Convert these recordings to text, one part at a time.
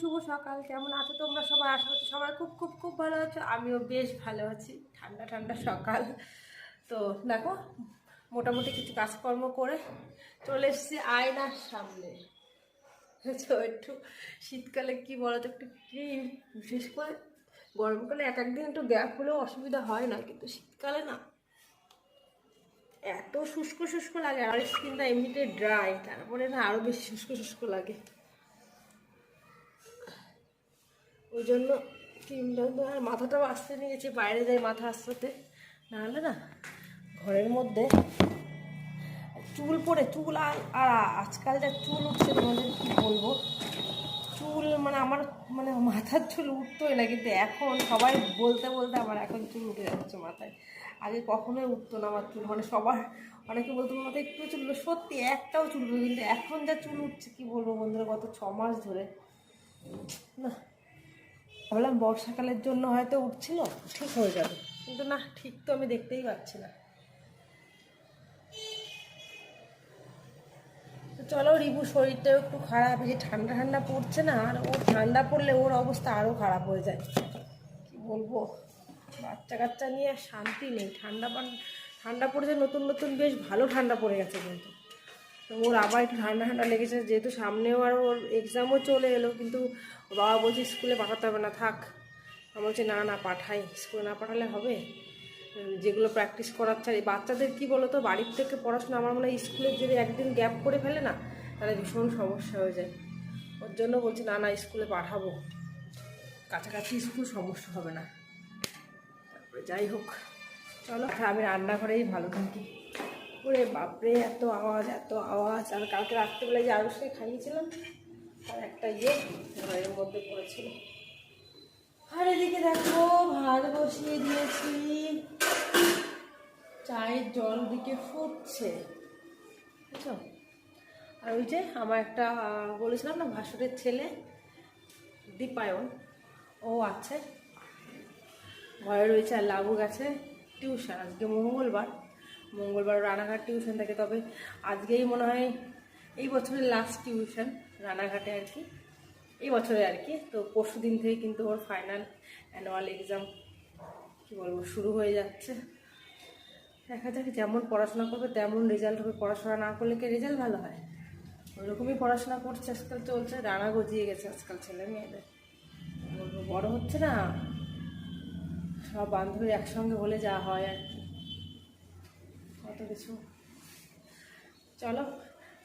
শুভ সকাল। কেমন আছো তোমরা সবাই? আশা করছি সবাই খুব খুব খুব ভালো আছো। আমিও বেশ ভালো আছি। ঠান্ডা ঠান্ডা সকাল। তো দেখো, মোটামুটি কিছু কাজকর্ম করে চলে এসেছি আয়নার সামনে। তো একটু শীতকালে কি বলো তো একটু ক্রিম, বিশেষ করে গরমকালে এক, একদিন একটু গ্যাপ হলেও অসুবিধা হয় না, কিন্তু শীতকালে না। এত শুষ্ক শুষ্ক লাগে, আর স্কিনটা এমনিতে ড্রাই তারপরে না আরও বেশি শুষ্ক শুষ্ক লাগে। ওই জন্য ক্রিমটা তো আর মাথাটাও আসতে নিয়েছি, বাইরে যাই মাথা আসতে। নাহলে না, ঘরের মধ্যে চুল পড়ে, চুল আর আর আজকাল যা চুল উঠছে তোমাদের কী বলব? চুল মানে আমার মানে মাথার চুল উঠতোই না, কিন্তু এখন সবাই বলতে বলতে আমার এখন চুল উঠে যাচ্ছে মাথায়। আগে কখনোই উঠতো না আমার চুল মানে সবার, অনেকে বলতো মাথায় একটু চুল সত্যি একটাও চুল কিন্তু এখন যা চুল উঠছে, কী বলব বন্ধুরা, গত ছ মাস ধরে। না ভাবলাম বর্ষাকালের জন্য হয়তো উঠছিল, ঠিক হয়ে যাবে। কিন্তু না, ঠিক তো আমি দেখতেই পাচ্ছি না। চলো, রিবু শরীরটাও একটু খারাপ, এই যে ঠান্ডা ঠান্ডা পড়ছে না, আর ওর ঠান্ডা পড়লে ওর অবস্থা আরও খারাপ হয়ে যায়। কি বলব? বাচ্চা কাচ্চা নিয়ে শান্তি নেই। ঠান্ডা পান, ঠান্ডা পড়েছে, নতুন নতুন, বেশ ভালো ঠান্ডা পড়ে গেছে কিন্তু। তো ওর আবার একটু ঠান্ডা ঠান্ডা লেগেছে, যেহেতু সামনেও আর ওর এক্সামও চলে এলো, কিন্তু বাবা বলছে স্কুলে পাঠাতে হবে না, থাক। আমি বলছি, না না, পাঠাই। স্কুলে না পাঠালে হবে? যেগুলো প্র্যাকটিস করাচ্ছে আর এই বাচ্চাদের কী বলো তো বাড়ির থেকে পড়াশোনা আমার মনে হয় স্কুলে যদি একদিন গ্যাপ করে ফেলে না, তাহলে ভীষণ সমস্যা হয়ে যায়। ওর জন্য বলছি, না না, স্কুলে পাঠাবো। কাছাকাছি স্কুল সমস্যা হবে না। তারপরে যাই হোক। চলো, আমি রান্নাঘরেই ভালো থাকি। ওরে বাপরে, এত আওয়াজ এত আওয়াজ। আর কালকে রাত্রেবেলায় যে আরুষকে খাইয়েছিলাম আর একটা ইয়ে ঘরের মধ্যে পড়েছিল। আর এদিকে দেখো, ভাত বসিয়ে দিয়েছি। চায়ের জল দিকে ফুটছে। বুঝছ? আর ওই যে আমার একটা বলেছিলাম না, ভাসুরের ছেলে, দীপায়ন, ও আছে। ঘরে রয়েছে আর লাবু গেছে টিউশন, আজকে মঙ্গলবার। মঙ্গলবার রানাঘাট টিউশন থাকে, তবে আজকেই মনে হয় এই বছরের লাস্ট টিউশন রানাঘাটে আর কি। এই বছরে আর কি, তো পরশু দিন থেকে কিন্তু ওর ফাইনাল অ্যানুয়াল এক্সাম কী বলব, শুরু হয়ে যাচ্ছে। দেখা যাক যেমন পড়াশোনা করবে, তেমন রেজাল্ট হবে। পড়াশোনা না করলে কি রেজাল্ট ভালো হয়? ওইরকমই পড়াশোনা করছে, আজকাল চলছে, রানা গজিয়ে গেছে আজকাল ছেলে মেয়েদের। বড় হচ্ছে না, সব বান্ধবী একসঙ্গে হলে যা হয় আর কত কিছু। চলো,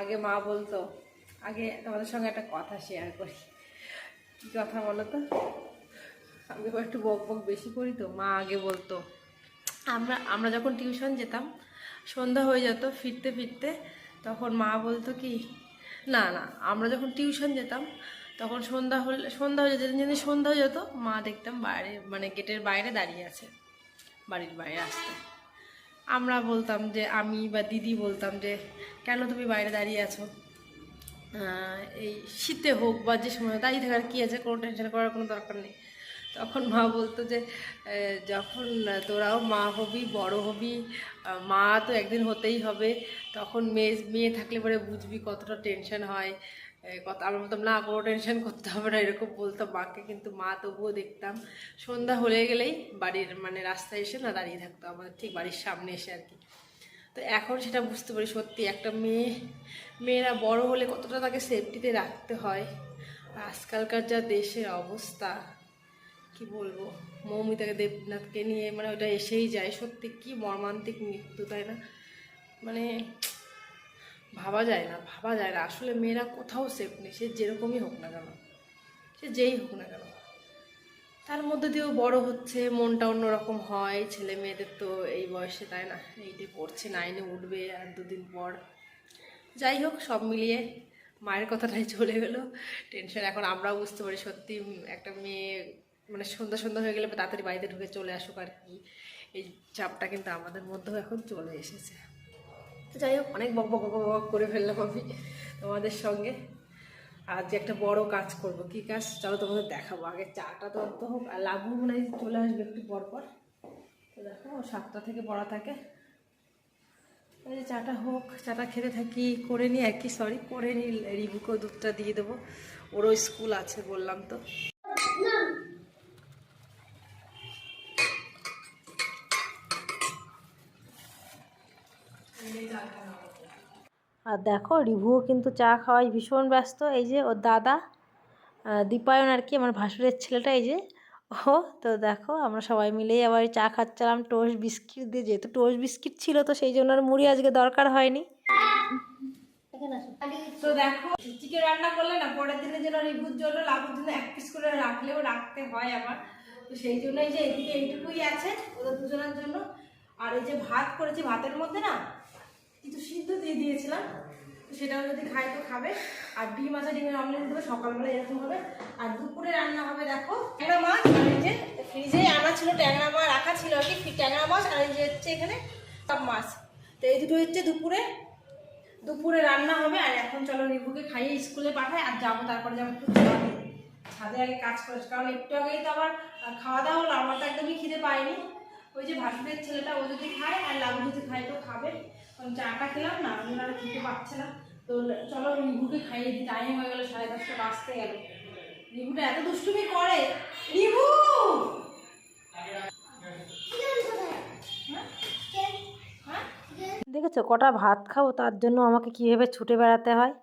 আগে মা বলতো। আগে তোমাদের সঙ্গে একটা কথা শেয়ার করি। কী কথা বলো তো আমি একটু বক বক বেশি করি তো, মা আগে বলতো। আমরা আমরা যখন টিউশন যেতাম, সন্ধ্যা হয়ে যেত ফিরতে ফিরতে, তখন মা বলতো কি, না না, আমরা যখন টিউশন যেতাম, তখন সন্ধ্যা হলে, সন্ধ্যা হয়ে যেত, যেদিন সন্ধ্যা হয়ে যেত, মা দেখতাম বাইরে মানে গেটের বাইরে দাঁড়িয়ে আছে, বাড়ির বাইরে আসতে। আমরা বলতাম যে, আমি বা দিদি বলতাম যে, কেন তুমি বাইরে দাঁড়িয়ে আছো? এই শীতে হোক বা যে সময় দাঁড়িয়ে থাকার কী আছে? কোনো টেনশন করার কোনো দরকার নেই। তখন মা বলতো যে যখন তোরাও মা হবি, বড় হবি মা তো একদিন হতেই হবে। তখন মেয়ে মেয়ে থাকলে পরে বুঝবি কতটা টেনশন হয়। কত, আমরা বলতাম না কোনো টেনশন করতে হবে না, এরকম বলতাম মাকে, কিন্তু মা তবুও দেখতাম সন্ধ্যা হয়ে গেলেই বাড়ির মানে রাস্তায় এসে না দাঁড়িয়ে থাকতো, আমাদের ঠিক বাড়ির সামনে এসে আর কি। তো এখন সেটা বুঝতে পারি সত্যি, একটা মেয়ে, মেয়েরা বড় হলে কতটা তাকে সেফটিতে রাখতে হয় আজকালকার যা দেশের অবস্থা, কি বলব? মৌমিতাকে দেবনাথকে নিয়ে মানে ওটা এসেই যায়, সত্যি কি মর্মান্তিক মৃত্যু, তাই না? মানে ভাবা যায় না, ভাবা যায় না। আসলে মেয়েরা কোথাও সেফ নেই, সে যেরকমই হোক না কেন। সে যেই হোক না কেন। তার মধ্যে দিয়েও বড় হচ্ছে, মনটা অন্যরকম হয়। ছেলে মেয়েদের তো এই বয়সে তাই না এইটে পড়ছে নাইনে উঠবে আর দুদিন পর। যাই হোক, সব মিলিয়ে মায়ের কথাটাই চলে গেলো। টেনশন এখন আমরাও বুঝতে পারি সত্যি, একটা মেয়ে মানে সন্ধ্যা সন্ধ্যা হয়ে গেলে তাড়াতাড়ি বাড়িতে ঢুকে চলে আসুক আর কি। এই চাপটা কিন্তু আমাদের মধ্যেও এখন চলে এসেছে। তো যাই হোক, অনেক বক বক বক করে ফেললাম আমি তোমাদের সঙ্গে। আজ একটা বড় কাজ করব। কি কাজ? চলো তোমাদের দেখাবো। আগে চাটা তো অন্ত হোক, আর লাগু মনে হয় চলে আসবে একটু পর পর। তো দেখো, সাতটা থেকে পড়া থাকে। এই যে চাটা হোক, চাটা খেতে থাকি, করে নিই আর কি সরি করে নিই। রিবুকেও দুধটা দিয়ে দেবো। ওরও স্কুল আছে বললাম তো। আর দেখো রিভুও কিন্তু চা খাওয়াই ভীষণ ব্যস্ত। এই যে ওর দাদা দীপায়ন আর কি, আমার ভাসুরের ছেলেটা, এই যে ও, তো দেখো আমরা সবাই মিলেই আবার চা খাচ্ছিলাম, টোস্ট বিস্কিট দিয়ে। যেহেতু টোস্ট বিস্কিট ছিল, তো সেই জন্য আর মুড়ি আজকে দরকার হয়নি। তো দেখো চিকেন রান্না করলে না, পরের দিনের জন্য রিভুর জন্য জন্য এক পিস করে রাখলেও রাখতে হয় আমার তো সেই যে এদিকে এইটুকুই আছে, ওদের দুজনের জন্য। আর এই যে ভাত করেছি, ভাতের মধ্যে না কিছু সিদ্ধ দিয়ে দিয়েছিলাম। সেটাও যদি খাই তো খাবে। আর ডিম আছে, ডিমের অমলেট দেবে সকালবেলা এরকম হবে। আর দুপুরে রান্না হবে, দেখো, ট্যাংরা মাছ আর এই যে ফ্রিজে আনা ছিল ট্যাংরা মাছ, রাখা ছিল আর কি ট্যাংরা মাছ আর এই যে হচ্ছে এখানে সব মাছ। তো এই দুটো হচ্ছে দুপুরে। দুপুরে রান্না হবে আর এখন চলো রিভুকে খাইয়ে স্কুলে পাঠাই আর যাব, তারপরে যাব একটু ছাদে ছাদে আগে কাজ করে কারণ একটু আগেই তো আবার খাওয়া দাওয়া হলো, আমার তো একদমই খিদে পাইনি ওই যে ভাসুরের ছেলেটা, ও যদি খায় আর লাভু যদি খায় তো খাবে। চাটা খেলাম না, আমি আর খেতে পারছে না। তো চলো রিভুকে খাইয়ে দিই টাইম হয়ে গেলো সাড়ে দশটা বাঁচতে গেল। রিভুটা এত দুষ্টুমি করে। রিভু হ্যাঁ? দেখেছ, কটা ভাত খাব, তার জন্য আমাকে কীভাবে ছুটে বেড়াতে হয়?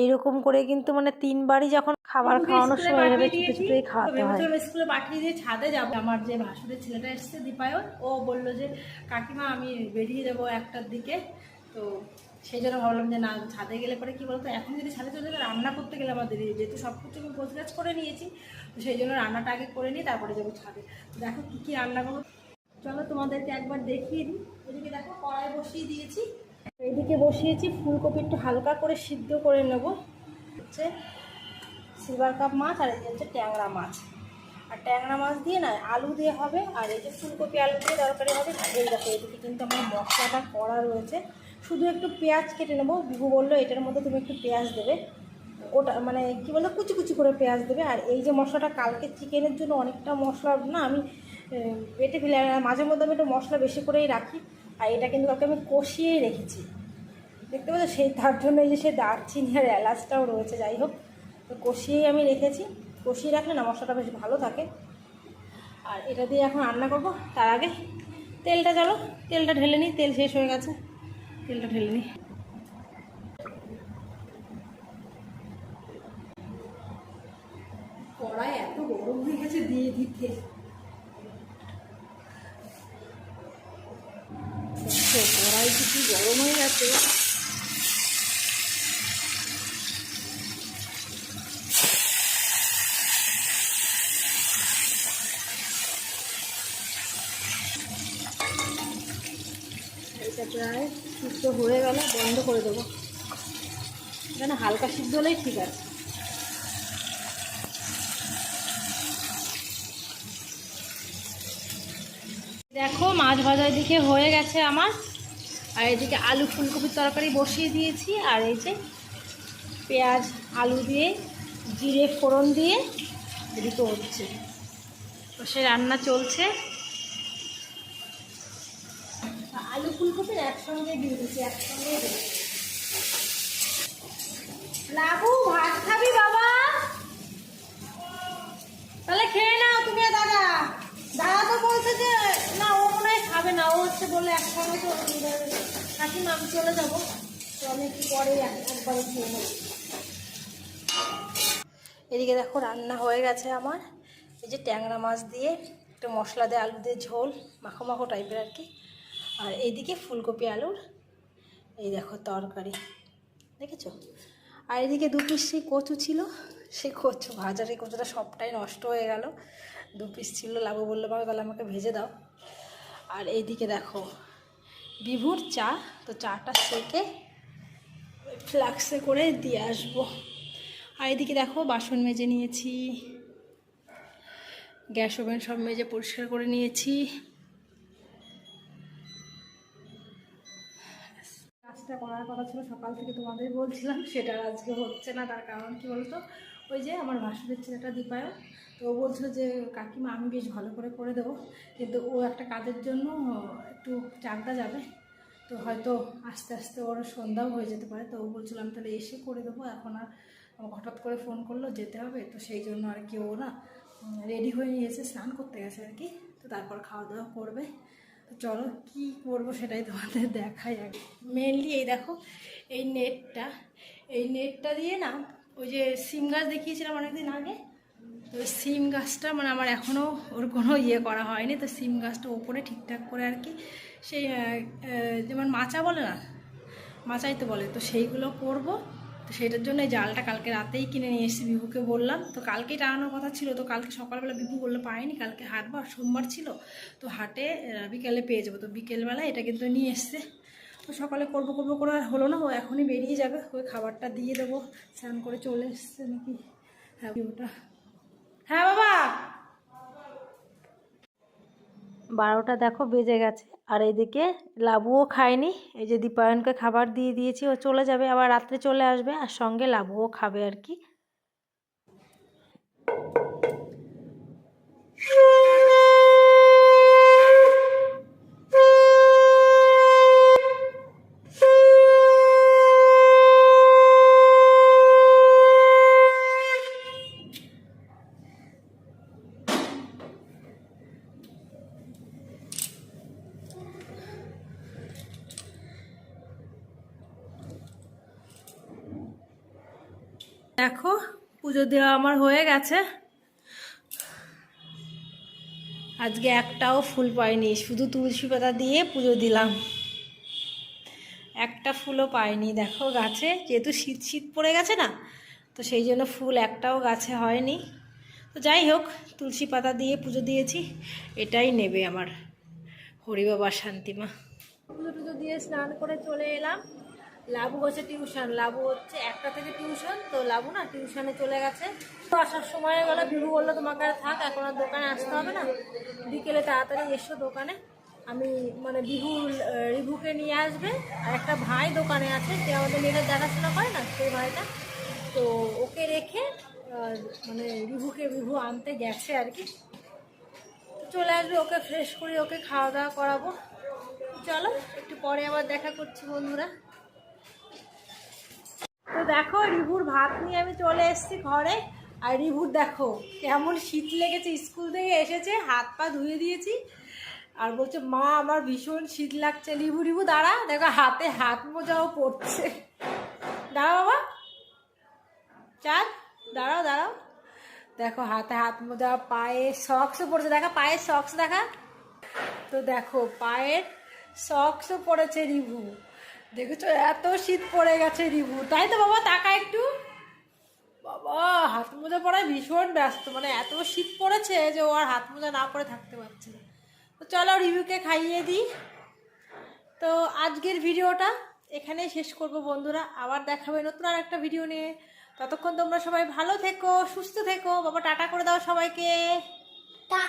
এইরকম করে কিন্তু মানে তিনবারই যখন খাবার খাওয়ানোর সময় এভাবে ছুটে ছুটেই খাওয়াতে হয়। স্কুলে পাঠিয়ে দিয়ে ছাদে যাব। আমার যে ভাসুরের ছেলেটা এসছে দীপায়ন ও বলল যে কাকিমা আমি বেরিয়ে যাব একটার দিকে। তো সেই জন্য ভাবলাম যে না ছাদে গেলে পরে কী বলতো? এখন যদি ছাদে চলে যাবে রান্না করতে গেলে আমার দেরি যেহেতু সব কিছু আমি গোছগাছ করে নিয়েছি তো সেই জন্য রান্নাটা আগে করে নিই তারপরে যাব ছাদে। দেখো কী কী রান্না করব। চলো তোমাদেরকে একবার দেখিয়ে দিই। এদিকে দেখো কড়াই বসিয়ে দিয়েছি। এইদিকে বসিয়েছি, ফুলকপি একটু হালকা করে সিদ্ধ করে নেব। হচ্ছে সিলভার কাপ মাছ আর এই হচ্ছে ট্যাংরা মাছ। আর ট্যাংরা মাছ দিয়ে না, আলু দিয়ে হবে আর এই যে ফুলকপি আলু দিয়ে তরকারি হবে এই দেখো এদিকে কিন্তু আমার মশলাটা করা রয়েছে। শুধু একটু পেঁয়াজ কেটে নেব। বিভু বলল, এটার মধ্যে তুমি একটু পেঁয়াজ দেবে। ওটা মানে কী বলতো, কুচি কুচি করে পেঁয়াজ দেবে। আর এই যে মশলাটা কালকে চিকেনের জন্য অনেকটা মশলা না, আমি বেটে ফেলে মাঝে মধ্যে আমি একটু মশলা বেশি করেই রাখি। আর এটা কিন্তু কালকে আমি কষিয়েই রেখেছি। দেখতে পাচ্ছ, সেই তার জন্য এই যে সেই দারচিনি আর এলাচটাও রয়েছে, যাই হোক। তো কষিয়েই আমি রেখেছি। কষিয়ে রাখলে না, মশলাটা বেশ ভালো থাকে। আর এটা দিয়ে এখন রান্না করব। তার আগে তেলটা চলো তেলটা ঢেলে নিই। তেল শেষ হয়ে গেছে। তেলটা ঢেলে নিই। কড়াই এত গরম হয়ে গেছে দিয়ে দিতে দেখো, কড়াই কি গরম হয়ে গেছে। প্রায় সিদ্ধ হয়ে গেল বন্ধ করে দেবো। এখানে হালকা সিদ্ধ হলেই ঠিক আছে। দেখো, মাছ ভাজার দিকে হয়ে গেছে আমার। আর এদিকে আলু ফুলকপির তরকারি বসিয়ে দিয়েছি, আর এই যে পেঁয়াজ, আলু দিয়ে, জিরে ফোড়ন দিয়ে এদিকে হচ্ছে। সে রান্না চলছে। আলু ফুলকপির একসঙ্গে দিয়ে দিচ্ছি, একসঙ্গে লাবু, ভাত খাবি বাবা তাহলে খেয়ে নাও তুমি আর দাদা দাদা তো বলছে যে না ও মনে হয় খাবে না, ও হচ্ছে বলে একসঙ্গে তো কাকিমা, আমি চলে যাব। তো আমি একটু পরে এক- একবারে খেয়ে নেব। এদিকে দেখো, রান্না হয়ে গেছে আমার। এই যে ট্যাংরা মাছ দিয়ে, একটু মশলা দিয়ে, আলু দিয়ে ঝোল মাখো মাখো টাইপের আর কি। আর এইদিকে ফুলকপি আলুর, এই দেখো তরকারি। দেখেছ? আর এদিকে দু পিস সেই কচু ছিল, সেই কচু ভাজার কচুটা সবটাই নষ্ট হয়ে গেল। দু পিস ছিল লাবু বলল বাবা তাহলে আমাকে ভেজে দাও। আর এইদিকে দেখো, বিভুর চা, তো চাটা সেকে ফ্লাক্সে করে দিয়ে আসব। আর এদিকে দেখো, বাসন মেজে নিয়েছি, গ্যাস ওভেন সব মেজে পরিষ্কার করে নিয়েছি। কাজটা করার কথা ছিল, সকাল থেকে তোমাদের বলছিলাম, সেটা আজকে হচ্ছে না, তার কারণ কি বলতো? ওই যে আমার ভাসুরের ছেলেটা দীপায়ন। তো ও বলছিল যে, কাকিমা, আমি বেশ ভালো করে করে দেবো। কিন্তু ও একটা কাজের জন্য একটু চাকদা যাবে। তো হয়তো আস্তে আস্তে ওর সন্ধ্যাও হয়ে যেতে পারে। তো ও বলছিল, আমি তাহলে এসে করে দেবো। এখন আর হঠাৎ করে ফোন করল, যেতে হবে। তো সেই জন্য আর কি ও না রেডি হয়ে নিয়েছে, স্নান করতে গেছে আর কি। তো তারপর খাওয়া দাওয়া করবে। তো চলো, কি করব সেটাই তোমাদের দেখাই আগে মেনলি এই দেখো, এই নেটটা এই নেটটা দিয়ে না ওই যে সিম গাছ দেখিয়েছিলাম অনেকদিন আগে, তো সিম গাছটা মানে আমার এখনও ওর কোনো ইয়ে করা হয়নি, তো সিম গাছটা ওপরে ঠিকঠাক করে আর কি সেই যেমন মাচা বলে না, মাচাই তো বলে, তো সেইগুলো করব। তো সেটার জন্য জালটা কালকে রাতেই কিনে নিয়ে এসেছি বিভুকে বললাম। তো কালকেই টানানোর কথা ছিল, তো কালকে সকালবেলা বিভু বলল পাইনি, কালকে হাটবার সোমবার ছিল, তো হাটে বিকেলে পেয়ে যাব, তো বিকেলবেলা এটা কিন্তু নিয়ে এসছে। তো সকালে করব করব করে আর হলো না, ও এখনই বেরিয়ে যাবে। ওই খাবারটা দিয়ে দেবো। স্নান করে চলে এসছে নাকি? হ্যাঁ ওটা। হ্যাঁ বাবা! বারোটা দেখো, বেজে গেছে। আর এদিকে লাবুও খায়নি। এই যে দীপায়নকে খাবার দিয়ে দিয়েছি, ও চলে যাবে, আবার রাত্রে চলে আসবে, আর সঙ্গে লাবুও খাবে আর কি। দেখো, পুজো দেওয়া আমার হয়ে গেছে। আজকে একটাও ফুল পাইনি, শুধু তুলসী পাতা দিয়ে পুজো দিলাম। একটা ফুলও পাইনি, দেখো গাছে, যেহেতু শীত শীত পড়ে গেছে না, তো সেই জন্য ফুল একটাও গাছে হয়নি। তো যাই হোক, তুলসী পাতা দিয়ে পুজো দিয়েছি, এটাই নেবে আমার হরি বাবার শান্তিমা। পুজো টুজো দিয়ে স্নান করে চলে এলাম। লাবু হচ্ছে টিউশন লাবু হচ্ছে একটা থেকে টিউশন তো লাবু না টিউশনে চলে গেছে। তো আসার সময় গেল বিভু বলল তোমাকে থাক এখন আর দোকানে আসতে হবে না। বিকেলে তাড়াতাড়ি এসো দোকানে। আমি মানে বিভু আহ, রিভুকে নিয়ে আসবে আর একটা ভাই দোকানে আছে যে আমাদের মেয়েদের দেখাশোনা করে না সেই ভাইটা। তো ওকে রেখে মানে রিভুকে বিভু আনতে গেছে আর কি। চলে আসবে ওকে ফ্রেশ করে ওকে খাওয়া দাওয়া করাবো। চলো একটু পরে আবার দেখা করছি বন্ধুরা। তো দেখো, রিভুর ভাত নিয়ে আমি চলে এসেছি ঘরে। আর রিভুর দেখো, কেমন শীত লেগেছে, স্কুল থেকে এসেছে, হাত পা ধুয়ে দিয়েছি। আর বলছে, মা, আমার ভীষণ শীত লাগছে। রিভু রিভু, দাঁড়া, দেখো, হাতে হাত মোজাও পড়ছে দাঁড়া বাবা। চাঁদ, দাঁড়াও দাঁড়াও। দেখো, হাতে হাত মোজা, পায়ে সক্সও পড়েছে দেখা, পায়ের সক্স দেখা। তো দেখো, পায়ের সক্সও পড়েছে রিভু। দেখেছ এত শীত পড়ে গেছে রিভু তাই তো বাবা, তাকা একটু। বাবা, হাত মোজা পরায় ভীষণ ব্যস্ত। মানে এত শীত পড়েছে যে ও আর হাত মোজা না পরে থাকতে পারছে না। তো চলো রিভিউকে খাইয়ে দিই। তো আজকের ভিডিওটা এখানেই শেষ করব বন্ধুরা। আবার দেখাবে নতুন আর একটা ভিডিও নিয়ে। ততক্ষণ তোমরা সবাই ভালো থেকো, সুস্থ থেকো। বাবা, টাটা করে দাও সবাইকে। ta.